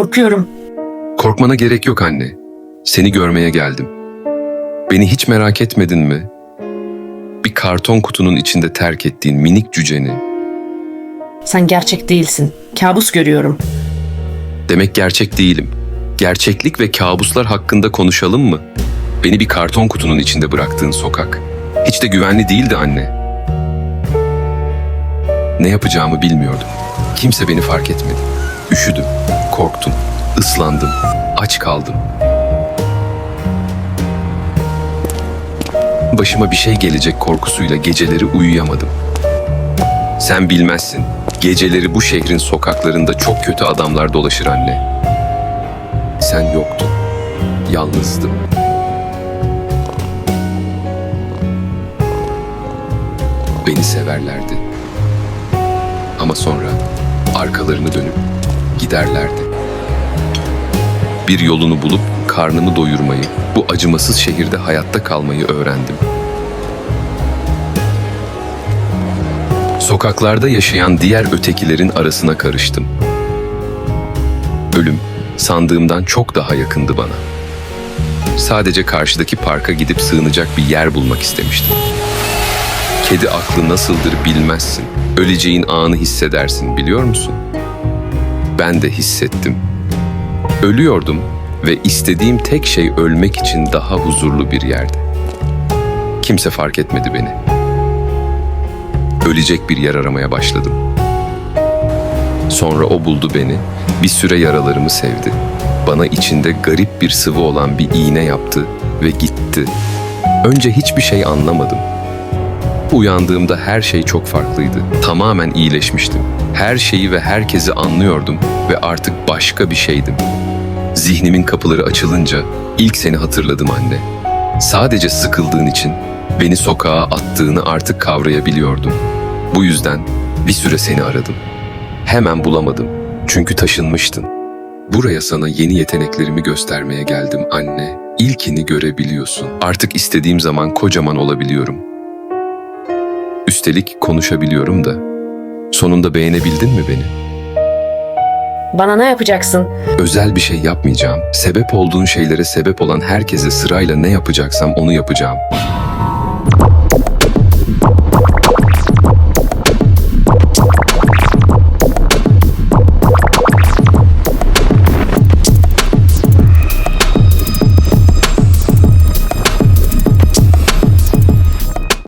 korkuyorum. Korkmana gerek yok anne. Seni görmeye geldim. Beni hiç merak etmedin mi? Bir karton kutunun içinde terk ettiğin minik cüceni. Sen gerçek değilsin. Kabus görüyorum. Demek gerçek değilim. Gerçeklik ve kabuslar hakkında konuşalım mı? Beni bir karton kutunun içinde bıraktığın sokak. Hiç de güvenli değildi anne. Ne yapacağımı bilmiyordum. Kimse beni fark etmedi. Üşüdüm, korktum, ıslandım, aç kaldım. Başıma bir şey gelecek korkusuyla geceleri uyuyamadım. Sen bilmezsin. Geceleri bu şehrin sokaklarında çok kötü adamlar dolaşır anne. Sen yoktun. Yalnızdım. Beni severlerdi. Ama sonra arkalarını dönüp giderlerdi. Bir yolunu bulup karnımı doyurmayı, bu acımasız şehirde hayatta kalmayı öğrendim. Sokaklarda yaşayan diğer ötekilerin arasına karıştım. Ölüm sandığımdan çok daha yakındı bana. Sadece karşıdaki parka gidip sığınacak bir yer bulmak istemiştim. Kedi aklı nasıldır bilmezsin. Öleceğin anı hissedersin biliyor musun? Ben de hissettim. Ölüyordum ve istediğim tek şey ölmek için daha huzurlu bir yerde. Kimse fark etmedi beni. Ölecek bir yer aramaya başladım. Sonra o buldu beni, bir süre yaralarımı sevdi. Bana içinde garip bir sıvı olan bir iğne yaptı ve gitti. Önce hiçbir şey anlamadım. Uyandığımda her şey çok farklıydı. Tamamen iyileşmiştim. Her şeyi ve herkesi anlıyordum ve artık başka bir şeydim. Zihnimin kapıları açılınca ilk seni hatırladım anne. Sadece sıkıldığın için beni sokağa attığını artık kavrayabiliyordum. Bu yüzden bir süre seni aradım. Hemen bulamadım. Çünkü taşınmıştın. Buraya sana yeni yeteneklerimi göstermeye geldim anne. İlkini görebiliyorsun. Artık istediğim zaman kocaman olabiliyorum. Üstelik konuşabiliyorum da. Sonunda beğenebildin mi beni? Bana ne yapacaksın? Özel bir şey yapmayacağım. Sebep olduğun şeylere sebep olan herkese sırayla ne yapacaksam onu yapacağım.